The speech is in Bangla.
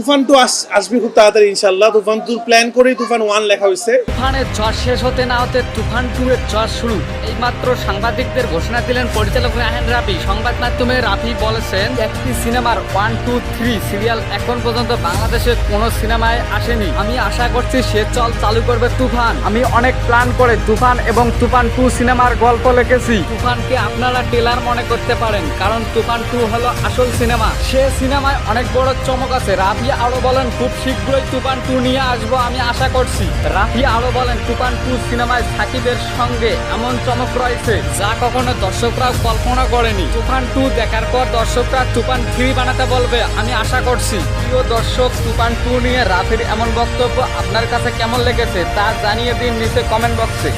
তুফান টু আসবে খুব তাড়াতাড়ি ইনশাল্লাহ তুফান টুর প্ল্যান করেই তুফান ওয়ান লেখা হয়েছে। তুফানের ঝড় শেষ হতে না হতে তুফান টু এর ঝড় শুরু। এইমাত্র সাংবাদিকদের ঘোষণা দিলেন পরিচালক রাহেন রাফি সংবাদ মাধ্যমে রাফি বলেছেন, একটি সিনেমার ওয়ান টু থ্রি সিরিয়াল এখন পর্যন্ত বাংলাদেশের কোনো সিনেমায় আসেনি। আমি আশা করছি সে চল চালু করবে তুফান। আমি অনেক প্ল্যান করে তুফান এবং তুফান টু সিনেমার গল্প লিখেছি। তুফানকে আপনারা টেলার মনে করতে পারেন, কারণ তুফান টু হলো আসল সিনেমা। সে সিনেমায় অনেক বড় চমক আছে। রাফি আরও বলেন, খুব শীঘ্রই তুফান টু নিয়ে আসব আমি আশা করছি। রাফি আরও বলেন, তুফান টু সিনেমায় সাকিবের সঙ্গে এমন চমক রয়েছে যা কখনো দর্শকরাও কল্পনা করেনি। তুফান টু দেখার পর দর্শকরা তুফান থ্রি বানাতে বলবে, আমি আশা করছি। প্রিয় দর্শক, তুফান টু নিয়ে রাফির এমন বক্তব্য আপনার কাছে কেমন লেগেছে তা জানিয়ে দিন নিচে কমেন্ট বক্সে